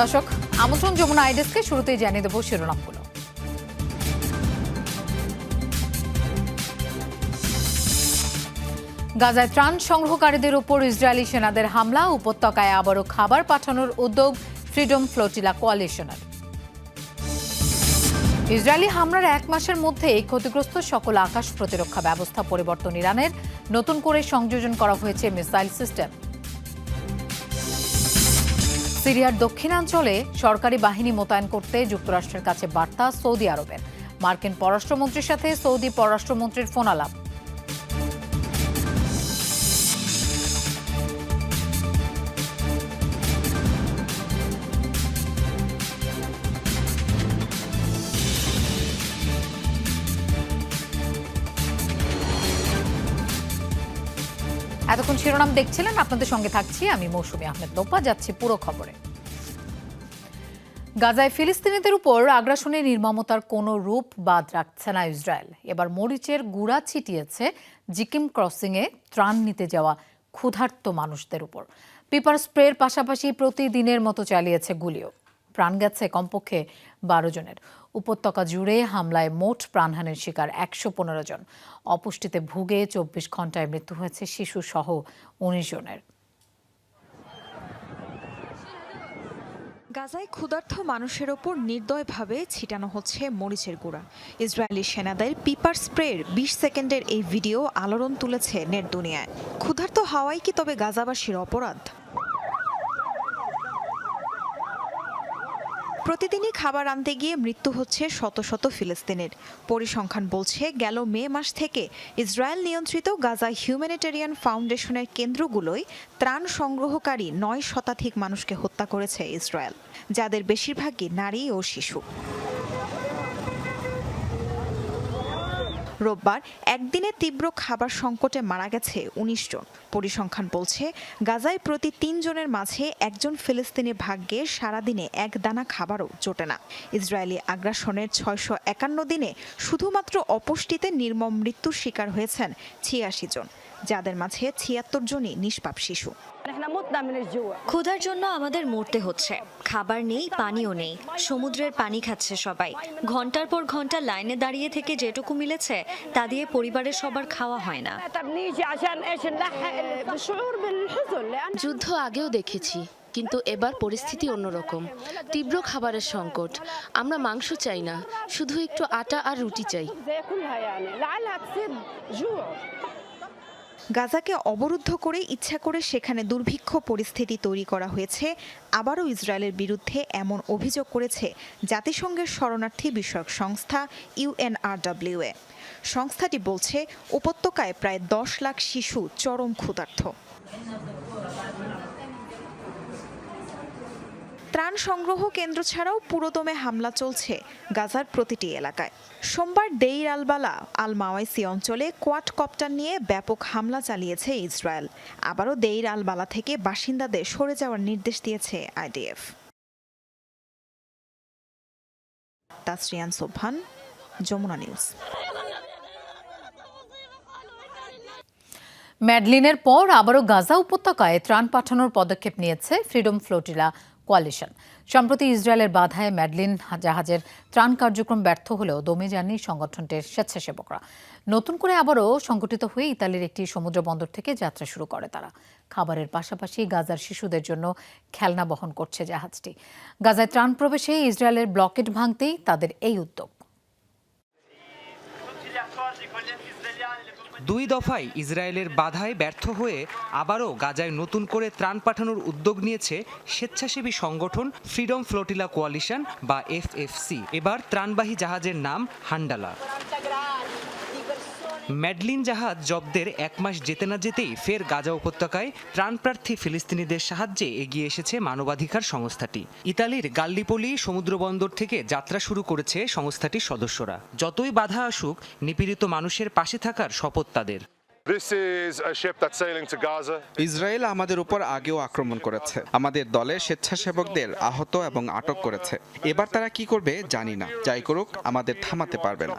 দর্শক, আমন্ত্রণ যমুনা আইডেসকে শুরুতেই জানিয়ে দেবো শিরোনামগুলো। গাজায় ত্রাণ সংগ্রহকারীদের উপর ইসরায়েলি সেনাদের হামলা, উপত্যকায় আবারও খাবার পাঠানোর উদ্যোগ ফ্রিডম ফ্লোটিলা কোয়ালিশনের। ইসরায়েলি হামলার এক মাসের মধ্যেই ক্ষতিগ্রস্ত সকল আকাশ প্রতিরক্ষা ব্যবস্থা পরিবর্তন ইরানের নতুন করে সংযোজন করা হয়েছে মিসাইল সিস্টেম। সিরিয়ার দক্ষিণাঞ্চলে সরকারি বাহিনী মোতায়েন করতে যুক্তরাষ্ট্রের কাছে বার্তা সৌদি আরবের। মার্কিন পররাষ্ট্রমন্ত্রীর সাথে সৌদি পররাষ্ট্রমন্ত্রীর ফোন আলাপ এতক্ষণ শিরোনাম দেখছিলেন। আপনাদের সঙ্গে থাকছি আমি মৌসুমী আহমেদ লোপা। যাচ্ছি পুরো খবরে। গাজায় ফিলিস্তিনিদের উপর আগ্রাসনের নির্মমতার কোনো রূপ বাদ রাখছে না ইসরায়েল। এবার মরিচের গুড়া ছিটিয়েছে জিকিম ক্রসিংয়ে ত্রাণ নিতে যাওয়া ক্ষুধার্ত মানুষদের উপর। পিপার স্প্রের পাশাপাশি প্রতিদিনের মতো চালিয়েছে গুলিও। প্রাণ গেছে কমপক্ষে বারো জনের। উপত্যকা জুড়ে হামলায় মোট প্রাণহানির শিকার একশো পনেরো জন। অপুষ্টিতে ভুগে চব্বিশ ঘন্টায় মৃত্যু হয়েছে শিশু সহ উনিশ জনের। গাজায় ক্ষুধার্থ মানুষের ওপর নির্দয়ভাবে ছিটানো হচ্ছে মরিচের গুঁড়া। ইসরায়েলি সেনাদের পিপার স্প্রের বিশ সেকেন্ডের এই ভিডিও আলোড়ন তুলেছে নেট দুনিয়ায়। ক্ষুধার্ত হাওয়াই কি তবে গাজাবাসীর অপরাধ? প্রতিদিনই খাবার আনতে গিয়ে মৃত্যু হচ্ছে শত শত ফিলিস্তিনের। পরিসংখ্যান বলছে, গেল মে মাস থেকে ইসরায়েল নিয়ন্ত্রিত গাজা হিউম্যানিটেরিয়ান ফাউন্ডেশনের কেন্দ্রগুলোই ত্রাণ সংগ্রহকারী নয় শতাধিক মানুষকে হত্যা করেছে ইসরায়েল, যাদের বেশিরভাগই নারী ও শিশু। রোববার একদিনে তীব্র খাবার সংকটে মারা গেছে উনিশ জন। পরিসংখ্যান বলছে, গাজায় প্রতি তিনজনের মাঝে একজন ফিলিস্তিনি ভাগ্যে সারাদিনে এক দানা খাবারও জোটে না। ইসরায়েলি আগ্রাসনের ছয়শো একান্ন দিনে শুধুমাত্র অপুষ্টিতে নির্মম মৃত্যুর শিকার হয়েছেন ছিয়াশি জন। যাদের মাঝে ছিয়াত্তর জনই নিষ্পাপ শিশু। ক্ষুধার জন্য আমাদের মরতে হচ্ছে। খাবার নেই পানিও নেই। সমুদ্রের পানি খাচ্ছে সবাই। ঘণ্টার পর ঘণ্টা লাইনে দাঁড়িয়ে থেকে যেটুকু মিলেছে তা দিয়ে পরিবারের সবার খাওয়া হয় না। যুদ্ধ আগেও দেখেছি কিন্তু এবার পরিস্থিতি অন্যরকম। তীব্র খাবারের সংকট। আমরা মাংস চাই না শুধু একটু আটা আর রুটি চাই। গাজাকে অবরুদ্ধ করে ইচ্ছা করে সেখানে দুর্ভিক্ষ পরিস্থিতি তৈরি করা হয়েছে। আবারও ইসরায়েলের বিরুদ্ধে এমন অভিযোগ করেছে জাতিসংঘের শরণার্থী বিষয়ক সংস্থা ইউএনআরডব্লিউএ সংস্থাটি বলছে, উপত্যকায় প্রায় দশ লাখ শিশু চরম ক্ষুধার্ত। ত্রাণ সংগ্রহ কেন্দ্র ছাড়াও পুরোদমে হামলা চলছে গাজার প্রতিটি এলাকায়। সোমবার দেইর আলবালা আল মাওয়াইসি অঞ্চলে কোয়াট কপ্টার নিয়ে ব্যাপক হামলা চালিয়েছে ইসরায়েল। আবারও দেইর আলবালা থেকে বাসিন্দাদের সরে যাওয়ার নির্দেশ দিয়েছে আইডিএফ। তাসরিয়ান সোভান যমুনা নিউজ। ম্যাডলিনের পর আবারও গাজা উপত্যকায় ত্রাণ পাঠানোর পদক্ষেপ নিয়েছে ফ্রিডম ফ্লোটিলা কোয়ালিশন। সম্প্রতি ইসরায়েলের বাধায় ম্যাডলিন জাহাজের ত্রাণ কার্যক্রম ব্যর্থ হলেও দমে যাননি সংগঠনটির স্বেচ্ছাসেবকরা। নতুন করে আবারও সংগঠিত হয়ে ইতালির একটি সমুদ্র বন্দর থেকে যাত্রা শুরু করে তারা। খাবারের পাশাপাশি গাজার শিশুদের জন্য খেলনা বহন করছে জাহাজটি। গাজায় ত্রাণ প্রবেশে ইসরায়েলের ব্লকেট ভাঙতেই তাদের এই উদ্যোগ। দুই দফায় ইসরায়েলের বাধায় ব্যর্থ হয়ে আবারও গাজায় নতুন করে ত্রাণ পাঠানোর উদ্যোগ নিয়েছে স্বেচ্ছাসেবী সংগঠন ফ্রিডম ফ্লোটিলা কোয়ালিশন বা এফএফসি। এবার ত্রাণবাহী জাহাজের নাম হান্ডালা। ম্যাডলিন জাহাজ জব্দের এক মাস যেতে না যেতেই ফের গাজা উপত্যকায় প্রাণপ্রার্থী ফিলিস্তিনিদের সাহায্যে এগিয়ে এসেছে মানবাধিকার সংস্থাটি। ইতালির গাল্লিপোলি সমুদ্রবন্দর থেকে যাত্রা শুরু করেছে সংস্থাটির সদস্যরা। যতই বাধা আসুক, নিপীড়িত মানুষের পাশে থাকার শপথ তাদের। This is a ship that's sailing to Gaza. Israel আমাদের উপর আগেও আক্রমণ করেছে। আমাদের দলে স্বেচ্ছাসেবকদের আহত এবং আটক করেছে। এবার তারা কি করবে জানি না। যাই করুক আমাদের থামাতে পারবে না.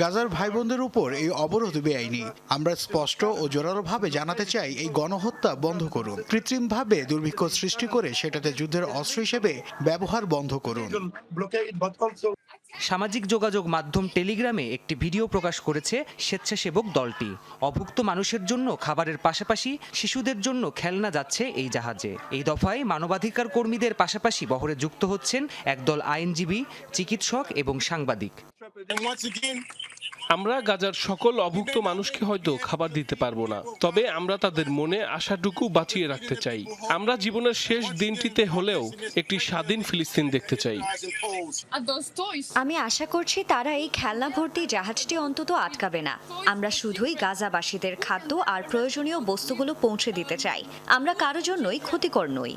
গাজার ভাই বোনদের উপর এই অবরোধ বেআইনি। আমরা স্পষ্ট ও জোরালোভাবে জানাতে চাই এই গণহত্যা বন্ধ করুন। কৃত্রিমভাবে দুর্ভিক্ষ সৃষ্টি করে সেটাতে যুদ্ধের অস্ত্র হিসেবে ব্যবহার বন্ধ করুন। সামাজিক যোগাযোগ মাধ্যম টেলিগ্রামে একটি ভিডিও প্রকাশ করেছে স্বেচ্ছাসেবক দলটি। অভুক্ত মানুষের জন্য খাবারের পাশাপাশি শিশুদের জন্য খেলনা যাচ্ছে এই জাহাজে। এই দফায় মানবাধিকার কর্মীদের পাশাপাশি বহরে যুক্ত হচ্ছেন একদল আইনজীবী, চিকিৎসক এবং সাংবাদিক। আমরা গাজার সকল অভুক্ত মানুষকে হয়তো খাবার দিতে পারব না তবে আমরা তাদের মনে আশাটুকু বাঁচিয়ে রাখতে চাই। আমরা জীবনের শেষ দিনটিতে হলেও একটি স্বাধীন ফিলিস্তিন দেখতে চাই। আমি আশা করছি তারা এই খেলনা ভর্তি জাহাজটি অন্তত আটকাবে না। আমরা শুধুই গাজাবাসীদের খাদ্য আর প্রয়োজনীয় বস্তুগুলো পৌঁছে দিতে চাই। আমরা কারও জন্যই ক্ষতিকর নই।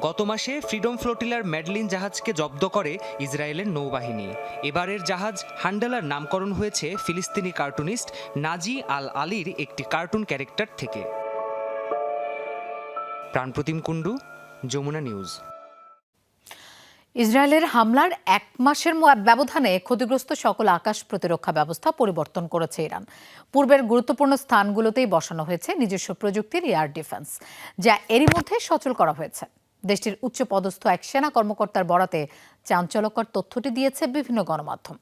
গত মাসে ফ্রিডম ফ্লোটিলার ম্যাডলিন জাহাজকে জব্দ করে ইসরায়েলের নৌবাহিনী। এবারের জাহাজ হান্ডালার নামকরণ হয়েছে ফিলিস্তিনি কার্টুনিস্ট নাজি আল আলীর একটি কার্টুন ক্যারেক্টার থেকে। প্রাণপ্রতিম কুণ্ডু, যমুনা নিউজ। ইসরায়েলের হামলার এক মাসের ব্যবধানে ক্ষতিগ্রস্ত সকল আকাশ প্রতিরক্ষা ব্যবস্থা পরিবর্তন করেছে ইরান। পূর্বের গুরুত্বপূর্ণ স্থানগুলোতেই বসানো হয়েছে নিজস্ব প্রযুক্তির এয়ার ডিফেন্স, যা এরই মধ্যে সচল করা হয়েছে। দেশটির উচ্চ পদস্থ এক সেনা কর্মকর্তার বরাতে চাঞ্চল্যকর তথ্যটি দিয়েছে বিভিন্ন গণমাধ্যম।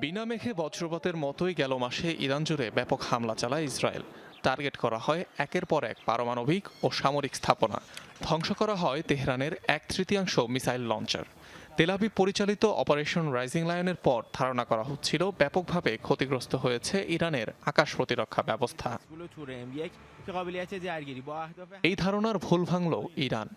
বিনা মেঘে বজ্রপাতের মতোই গেল মাসে ইরান জুড়ে ব্যাপক হামলা চালায় ইসরায়েল। টার্গেট করা হয় একের পর এক পারমাণবিক ও সামরিক স্থাপনা। ধ্বংস করা হয় তেহরানের এক তৃতীয়াংশ মিসাইল লঞ্চার। তেলাবি পরিচালিত অপারেশন রাইজিং লায়নের পর ধারণা করা হচ্ছিল, ব্যাপকভাবে ক্ষতিগ্রস্ত হয়েছে ইরানের আকাশ প্রতিরক্ষা ব্যবস্থা। এই ধারণার ভুল ভাঙল ইরান।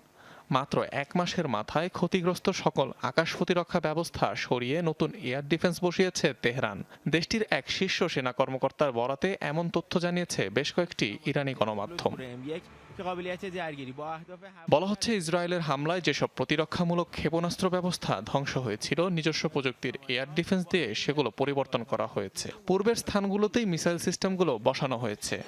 মাত্র এক মাসের মাথায় ক্ষতিগ্রস্ত সকল আকাশ প্রতিরক্ষা ব্যবস্থা সরিয়ে নতুন এয়ার ডিফেন্স বসিয়েছে তেহরান। দেশটির এক শীর্ষ সেনা কর্মকর্তার বরাতে এমন তথ্য জানিয়েছে বেশ কয়েকটি ইরানি গণমাধ্যম। বলা হচ্ছে, ইসরায়েলের হামলায় যেসব প্রতিরক্ষামূলক ক্ষেপণাস্ত্র ব্যবস্থা ধ্বংস হয়েছিল, নিজস্ব প্রযুক্তির এয়ার ডিফেন্স দিয়ে সেগুলো পরিবর্তন করা হয়েছে। পূর্বের স্থানগুলোতেই মিসাইল সিস্টেমগুলো বসানো হয়েছে।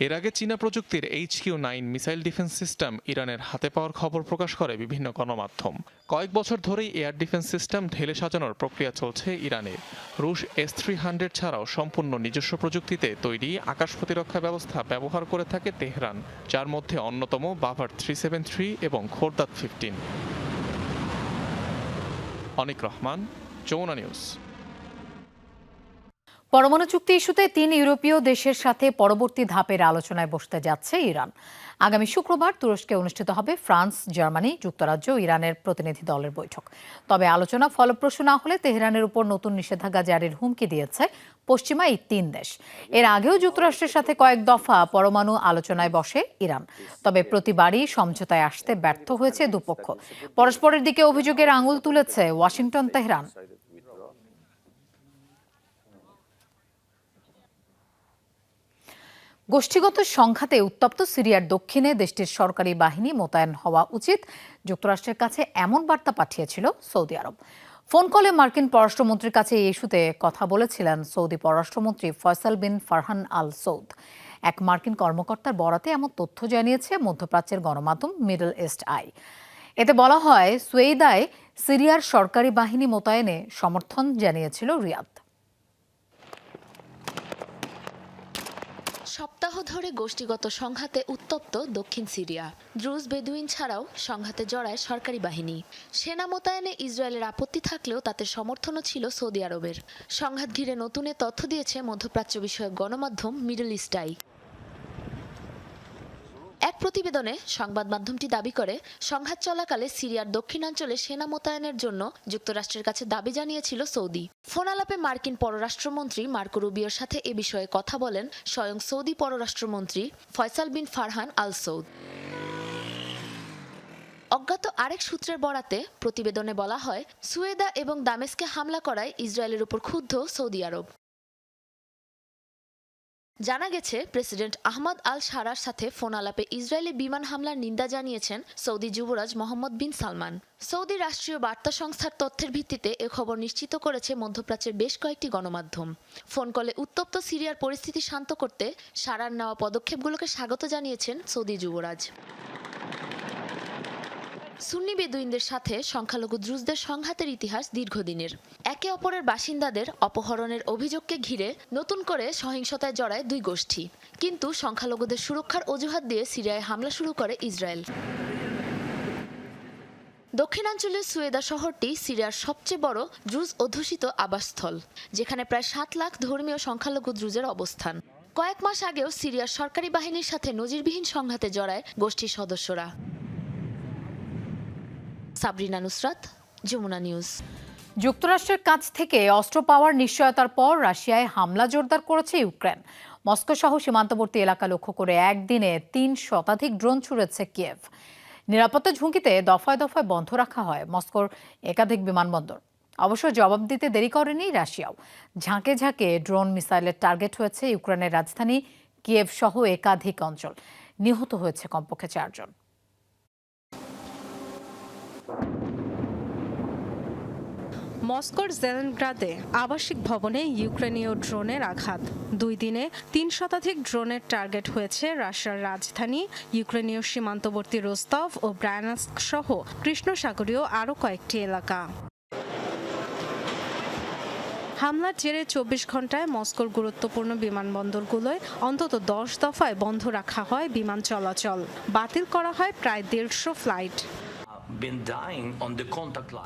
এর আগে চীনা প্রযুক্তির H Q nine missile defence system ইরানের হাতে পাওয়ার খবর প্রকাশ করে বিভিন্ন গণমাধ্যম। কয়েক বছর ধরেই এয়ার ডিফেন্স সিস্টেম ঢেলে সাজানোর প্রক্রিয়া চলছে ইরানে। রুশ এস থ্রি হান্ড্রেড ছাড়াও সম্পূর্ণ নিজস্ব প্রযুক্তিতে তৈরি আকাশ প্রতিরক্ষা ব্যবস্থা ব্যবহার করে থাকে তেহরান, যার মধ্যে অন্যতম বাভার থ্রি সেভেন থ্রি এবং Khordad fifteen. Anik Rahman, Jamuna news. পরমাণু চুক্তি ইস্যুতে তিন ইউরোপীয় দেশের সাথে পরবর্তী ধাপের আলোচনায় বসতে যাচ্ছে ইরান। আগামী শুক্রবার তুরস্কে অনুষ্ঠিত হবে ফ্রান্স, জার্মানি, যুক্তরাজ্য ইরানের প্রতিনিধি দলের বৈঠক। তবে আলোচনা ফলপ্রসূ না হলে তেহরানের উপর নতুন নিষেধাজ্ঞা জারির হুমকি দিয়েছে পশ্চিমা এই তিন দেশ। এর আগেও যুক্তরাষ্ট্রের সাথে কয়েক দফা পরমাণু আলোচনায় বসে ইরান। তবে প্রতিবারই সমঝোতায় আসতে ব্যর্থ হয়েছে দুপক্ষ। পরস্পরের দিকে অভিযোগের আঙুল তুলেছে ওয়াশিংটন, তেহরান। গোষ্ঠীগত সংঘাতে উত্তপ্ত সিরিয়ার দক্ষিণে দেশটির সরকারি বাহিনী মোতায়েন হওয়া উচিত। যুক্তরাষ্ট্রের কাছে এমন বার্তা পাঠিয়েছিল সৌদি আরব। ফোন কলে মার্কিন পররাষ্ট্রমন্ত্রীর কাছে এই ইস্যুতে কথা বলেছিলেন সৌদি পররাষ্ট্রমন্ত্রী ফয়সাল বিন ফারহান আল সৌদ। এক মার্কিন কর্মকর্তার বরাতে এমন তথ্য জানিয়েছে মধ্যপ্রাচ্যের গণমাধ্যম মিডল ইস্ট আই। এতে বলা হয়, সুয়েদায় সিরিয়ার সরকারি বাহিনী মোতায়েনে সমর্থন জানিয়েছিল রিয়াদ সপ্তাহ ধরে গোষ্ঠীগত সংঘাতে উত্তপ্ত দক্ষিণ সিরিয়া। দ্রুজ বেদুইন ছাড়াও সংঘাতে জড়ায় সরকারি বাহিনী। সেনা মোতায়েনে ইসরায়েলের আপত্তি থাকলেও তাতে সমর্থনও ছিল সৌদি আরবের। সংঘাত ঘিরে নতুনে তথ্য দিয়েছে মধ্যপ্রাচ্য বিষয়ক গণমাধ্যম মিডল ইস্টাই এক প্রতিবেদনে সংবাদ মাধ্যমটি দাবি করে, সংঘাত চলাকালে সিরিয়ার দক্ষিণাঞ্চলে সেনা মোতায়েনের জন্য যুক্তরাষ্ট্রের কাছে দাবি জানিয়েছিল সৌদি। ফোন আলাপে মার্কিন পররাষ্ট্রমন্ত্রী মার্কো রুবিওর সাথে এ বিষয়ে কথা বলেন স্বয়ং সৌদি পররাষ্ট্রমন্ত্রী ফয়সাল বিন ফারহান আল সৌদ অজ্ঞাত আরেক সূত্রের বরাতে প্রতিবেদনে বলা হয়, সুয়েদা এবং দামেস্কে হামলা করায় ইসরায়েলের উপর ক্ষুব্ধ সৌদি আরব। জানা গেছে, প্রেসিডেন্ট আহমদ আল সারার সাথে ফোন আলাপে ইসরায়েলি বিমান হামলার নিন্দা জানিয়েছেন সৌদি যুবরাজ মোহাম্মদ বিন সালমান। সৌদি রাষ্ট্রীয় বার্তা সংস্থার তথ্যের ভিত্তিতে এ খবর নিশ্চিত করেছে মধ্যপ্রাচ্যের বেশ কয়েকটি গণমাধ্যম। ফোন কলে উত্তপ্ত সিরিয়ার পরিস্থিতি শান্ত করতে সারার নেওয়া পদক্ষেপগুলোকে স্বাগত জানিয়েছেন সৌদি যুবরাজ। সুন্নি বেদুইনদের সাথে সংখ্যালঘু দ্রুজদের সংঘাতের ইতিহাস দীর্ঘদিনের। একে অপরের বাসিন্দাদের অপহরণের অভিযোগকে ঘিরে নতুন করে সহিংসতায় জড়ায় দুই গোষ্ঠী। কিন্তু সংখ্যালঘুদের সুরক্ষার অজুহাত দিয়ে সিরিয়ায় হামলা শুরু করে ইসরায়েল। দক্ষিণাঞ্চলের সুয়েদা শহরটি সিরিয়ার সবচেয়ে বড় দ্রুজ অধ্যুষিত আবাসস্থল, যেখানে প্রায় সাত লাখ ধর্মীয় সংখ্যালঘু দ্রুজের অবস্থান। কয়েক মাস আগেও সিরিয়ার সরকারি বাহিনীর সাথে নজিরবিহীন সংঘাতে জড়ায় গোষ্ঠীর সদস্যরা। সাবরিনা নুসরাত, যমুনা নিউজ। যুক্তরাষ্ট্রের কাছ থেকে অস্ত্র পাওয়ার নিশ্চয়তার পর রাশিয়ায় হামলা জোরদার করেছে ইউক্রেন। মস্কো সহ সীমান্তবর্তী এলাকা লক্ষ্য করে একদিনে তিন শতাধিক ড্রোন ছুড়েছে কিয়েভ। নিরাপত্তা ঝুঁকিতে দফায় দফায় বন্ধ রাখা হয় মস্কোর একাধিক বিমানবন্দর। অবশ্য জবাব দিতে দেরি করেনি রাশিয়াও। ঝাঁকে ঝাঁকে ড্রোন মিসাইলের টার্গেট হয়েছে ইউক্রেনের রাজধানী কিয়েভ সহ একাধিক অঞ্চল। নিহত হয়েছে কমপক্ষে চারজন। মস্কোর জেলেনগ্রাদে আবাসিক ভবনে ইউক্রেনীয় ড্রোনের আঘাত। দুই দিনে তিন শতাধিক ড্রোনের টার্গেট হয়েছে রাশিয়ার রাজধানী, ইউক্রেনীয় সীমান্তবর্তী রোস্তভ ও ব্রায়ানস্ক সহ কৃষ্ণসাগরীয় আরও কয়েকটি এলাকা। হামলার জেরে চব্বিশ ঘন্টায় মস্কোর গুরুত্বপূর্ণ বিমানবন্দরগুলোয় অন্তত দশ দফায় বন্ধ রাখা হয় বিমান চলাচল। বাতিল করা হয় প্রায় দেড়শো ফ্লাইট।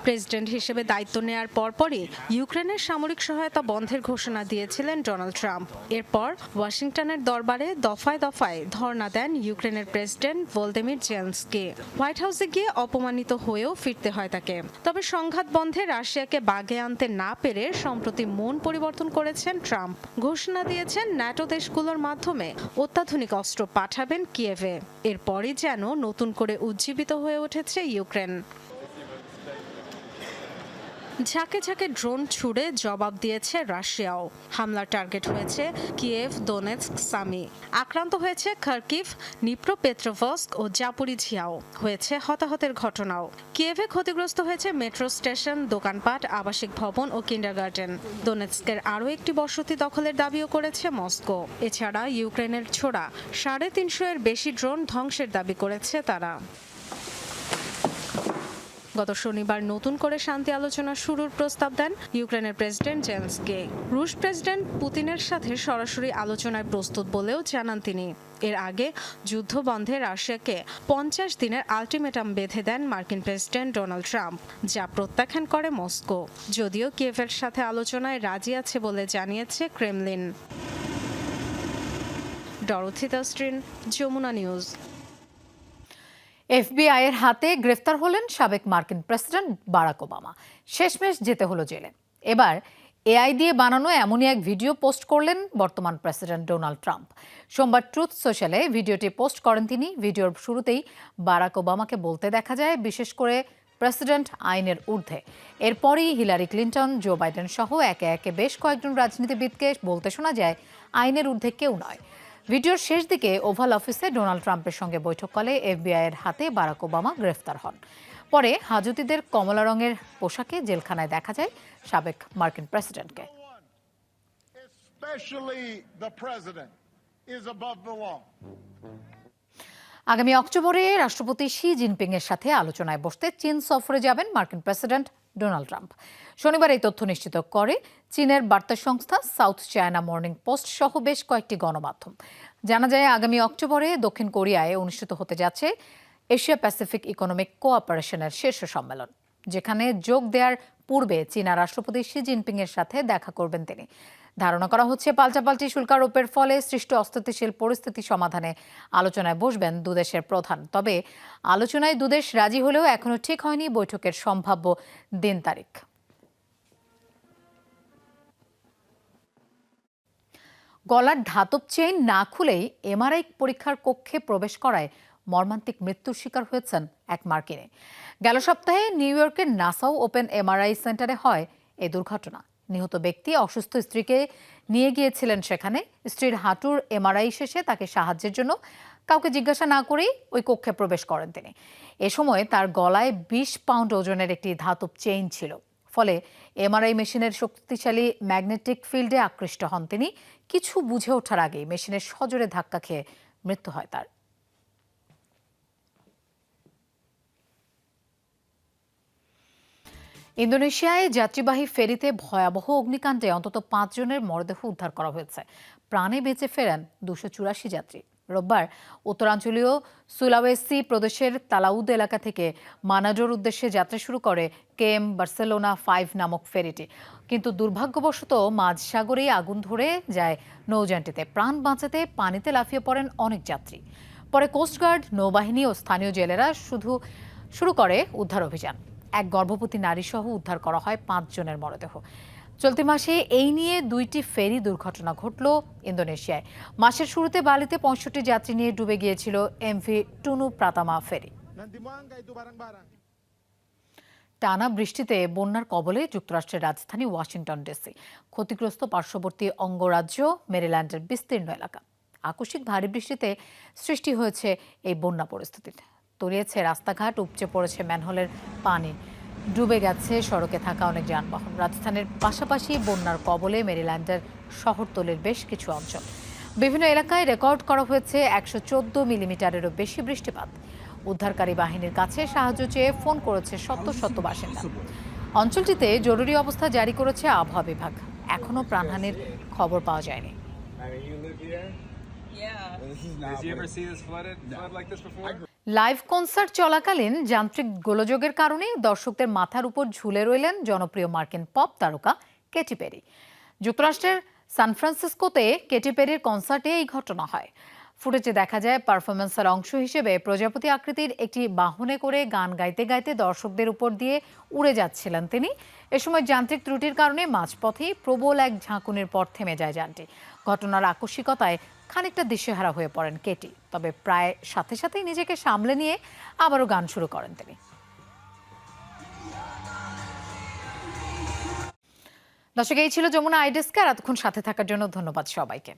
প্রেসিডেন্ট হিসেবে দায়িত্ব নেয়ার পরপরই ইউক্রেনের সামরিক সহায়তা বন্ধের ঘোষণা দিয়েছিলেন ডোনাল্ড ট্রাম্প। এরপর ওয়াশিংটনের দরবারে দফায় দফায় ধর্ণা দেন ইউক্রেনের প্রেসিডেন্ট ভোলদেমির জেলসকে হোয়াইট হাউসে গিয়ে অপমানিত হয়েও ফিরতে হয় তাকে। তবে সংঘাত বন্ধে রাশিয়াকে বাগে আনতে না পেরে সম্প্রতি মন পরিবর্তন করেছেন ট্রাম্প। ঘোষণা দিয়েছেন ন্যাটো দেশগুলোর মাধ্যমে অত্যাধুনিক অস্ত্র পাঠাবেন কিয়েভে। এরপরই যেন নতুন করে উজ্জীবিত হয়ে উঠেছে ইউক্রেন। ঝাঁকে ঝাঁকে ড্রোন ছুড়ে জবাব দিয়েছে রাশিয়াও। হামলার টার্গেট হয়েছে কিয়েভ, দোনেৎস্ক, সামি। আক্রান্ত হয়েছে খার্কিভ নিপ্রোপেট্রোভস্ক ও জাপুরিঝিয়াও। হয়েছে হতাহতের ঘটনাও। কিয়েভে ক্ষতিগ্রস্ত হয়েছে মেট্রো স্টেশন, দোকানপাট, আবাসিক ভবন ও কিন্ডারগার্টেন। দোনেৎস্কের আরও একটি বসতি দখলের দাবিও করেছে মস্কো। এছাড়া ইউক্রেনের ছোড়া সাড়ে তিনশো এর বেশি ড্রোন ধ্বংসের দাবি করেছে তারা। গত শনিবার নতুন করে শান্তি আলোচনা শুরুর প্রস্তাব দেন ইউক্রেনের প্রেসিডেন্ট জেলসকে রুশ প্রেসিডেন্ট পুতিনের সাথে সরাসরি আলোচনায় প্রস্তুত বলেও জানান তিনি। এর আগে যুদ্ধ বন্ধে রাশিয়াকে পঞ্চাশ দিনের আলটিমেটাম বেঁধে দেন মার্কিন প্রেসিডেন্ট ডোনাল্ড ট্রাম্প, যা প্রত্যাখ্যান করে মস্কো। যদিও কিয়েভের সাথে আলোচনায় রাজি আছে বলে জানিয়েছে ক্রেমলিন। ডরথি দাস্ট্রিন যমুনা নিউজ। এফবিআই এর হাতে গ্রেফতার হলেন সাবেক মার্কিন প্রেসিডেন্ট বারাক ওবামা। শেষমেশ যেতে হলো জেলে। এবার এআই দিয়ে বানানো এমনই এক ভিডিও পোস্ট করলেন বর্তমান প্রেসিডেন্ট ডোনাল্ড ট্রাম্প। সোমবার ট্রুথ সোশ্যালে ভিডিওটি পোস্ট করেন তিনি। ভিডিওর শুরুতেই বারাক ওবামাকে বলতে দেখা যায়, বিশেষ করে প্রেসিডেন্ট আইনের ঊর্ধ্বে। এরপরই হিলারি ক্লিন্টন, জো বাইডেন সহ একে একে বেশ কয়েকজন রাজনীতিবিদকে বলতে শোনা যায়, আইনের ঊর্ধ্বে কেউ নয়। ভিডিওর শেষ দিকে ওভাল অফিসে ডোনাল্ড ট্রাম্পের সঙ্গে বৈঠককালে এফবিআই এর হাতে বারাক ওবামা গ্রেফতার হন পরে হাজতিদের কমলা রঙের পোশাকে জেলখানায় দেখা যায় সাবেক মার্কিন প্রেসিডেন্টকে. আগামী অক্টোবরে রাষ্ট্রপতি শি জিনপিং এর সাথে আলোচনায় বসতে চীন সফরে যাবেন মার্কিন প্রেসিডেন্ট ডোনাল্ড ট্রাম্প। শনিবার এই তথ্য নিশ্চিত করে চীনের বার্তা সংস্থা সাউথ চায়না মর্নিং পোস্ট সহ বেশ কয়েকটি গণমাধ্যম। জানা যায়, আগামী অক্টোবরে দক্ষিণ কোরিয়ায় অনুষ্ঠিত হতে যাচ্ছে এশিয়া প্যাসিফিক ইকোনমিক কোঅপারেশনের শীর্ষ সম্মেলন, যেখানে যোগ দেওয়ার পূর্বে চীনা রাষ্ট্রপতি শি জিনপিংয়ের সাথে দেখা করবেন তিনি। ধারণা করা হচ্ছে পাল্টাপাল্টি শুল্কারোপের ফলে সৃষ্ট অস্থিতিশীল পরিস্থিতি সমাধানে আলোচনায় বসবেন দুদেশের প্রধান। তবে আলোচনায় দুদেশ রাজি হলেও এখনও ঠিক হয়নি বৈঠকের সম্ভাব্য দিন তারিখ। গলার ধাতব চেইন না খুলেই এমআরআই পরীক্ষার কক্ষে প্রবেশ করায় মর্মান্তিক মৃত্যুর শিকার হয়েছেন এক মার্কিনে। গেল সপ্তাহে নিউ ইয়র্কের নাসাও ওপেন এমআরআই সেন্টারে হয় এ দুর্ঘটনা। নিহত ব্যক্তি অসুস্থ স্ত্রীকে নিয়ে গিয়েছিলেন সেখানে। স্ত্রীর হাঁটুর এমআরআই শেষে তাকে সাহায্যের জন্য কাউকে জিজ্ঞাসা না করেই ওই কক্ষে প্রবেশ করেন তিনি। এ সময় তার গলায় বিশ পাউন্ড ওজনের একটি ধাতব চেইন ছিল। ফলে এমআরআই মেশিনের শক্তিশালী ম্যাগনেটিক ফিল্ডে আকৃষ্ট হন তিনি। কিছু বুঝে ওঠার আগেই মেশিনের সজোরে ধাক্কা খেয়ে মৃত্যু হয় তার। ইন্দোনেশিয়ায় যাত্রীবাহী ফেরিতে ভয়াবহ অগ্নিকাণ্ডে অন্তত পাঁচজনের মরদেহ উদ্ধার করা হয়েছে। প্রাণে বেঁচে ফেরেন দুশো চুরাশি যাত্রী। রোববার উত্তরাঞ্চলীয় সুলাওয়েসি প্রদেশের তালাউদ এলাকা থেকে মানাডোর উদ্দেশ্যে যাত্রা শুরু করে কেএম বার্সেলোনা ফাইভ নামক ফেরিটি। কিন্তু দুর্ভাগ্যবশত মাঝ সাগরেই আগুন ধরে যায় নৌযানটিতে। প্রাণ বাঁচাতে পানিতে লাফিয়ে পড়েন অনেক যাত্রী। পরে কোস্টগার্ড নৌবাহিনী ও স্থানীয় জেলেরা শুধু শুরু করে উদ্ধার অভিযান। এক গর্ভবতী নারী সহ উদ্ধার করা হয় পাঁচজনের মরদেহ। চলতি মাসে এই নিয়ে দুইটি ফেরি দুর্ঘটনা ঘটল ইন্দোনেশিয়ায়। মাসের শুরুতে বালিতে পঁয়ষট্টি যাত্রী নিয়ে ডুবে গিয়েছিল এমভি টুনু প্রাতামা ফেরি। টানা বৃষ্টিতে বন্যার কবলে যুক্তরাষ্ট্রের রাজধানী ওয়াশিংটন ডিসি। ক্ষতিগ্রস্ত পার্শ্ববর্তী অঙ্গরাজ্য, মেরিল্যান্ডের বিস্তীর্ণ এলাকা। আকস্মিক ভারী বৃষ্টিতে সৃষ্টি হয়েছে এই বন্যা পরিস্থিতির তলিয়েছে রাস্তাঘাট উপচে পড়েছে ম্যানহোলের পানি। ডুবে গেছে সড়কে থাকা অনেক যানবাহন। রাজধানীর পাশাপাশি বন্যার কবলে মেরিল্যান্ডের শহরতলির বেশ কিছু অঞ্চল। বিভিন্ন এলাকায় রেকর্ড করা হয়েছে একশো চোদ্দ মিলিমিটারেরও বেশি বৃষ্টিপাত। উদ্ধারকারী বাহিনীর কাছে সাহায্য চেয়ে ফোন করেছে শত শত বাসিন্দা। অঞ্চলটিতে জরুরি অবস্থা জারি করেছে আবহাওয়া বিভাগ। এখনও প্রাণহানির খবর পাওয়া যায়নি। লাইভ কনসার্ট চলাকালীন যান্ত্রিক গোলযোগের কারণে দর্শকদের মাথার উপর ঝুলে রইলেন জনপ্রিয় মার্কিন পপ তারকা কেটি পেরি যুক্তরাষ্ট্রের সান ফ্রান্সিসকোতে কেটি পেরির কনসার্টে এই ঘটনা হয়। ফুটেজে দেখা যায় পারফরমেন্সের অংশ হিসেবে প্রজাপতি আকৃতির একটি বাহনে করে গান গাইতে গাইতে দর্শকদের উপর দিয়ে উড়ে যাচ্ছিলেন তিনি। এ সময় যান্ত্রিক ত্রুটির কারণে মাঝপথেই প্রবল এক ঝাঁকুনির পর থেমে যায় যানটি। ঘটনার আকস্মিকতায় খানিকটা দিশেহারা হয়ে পড়েন কেটি। তবে প্রায় সাথে সাথেই নিজেকে সামলে নিয়ে আবারও গান শুরু করেন তিনি। দর্শক, এই ছিল যমুনা আইডেস্কে আর এতক্ষণ সাথে থাকার জন্য ধন্যবাদ সবাইকে।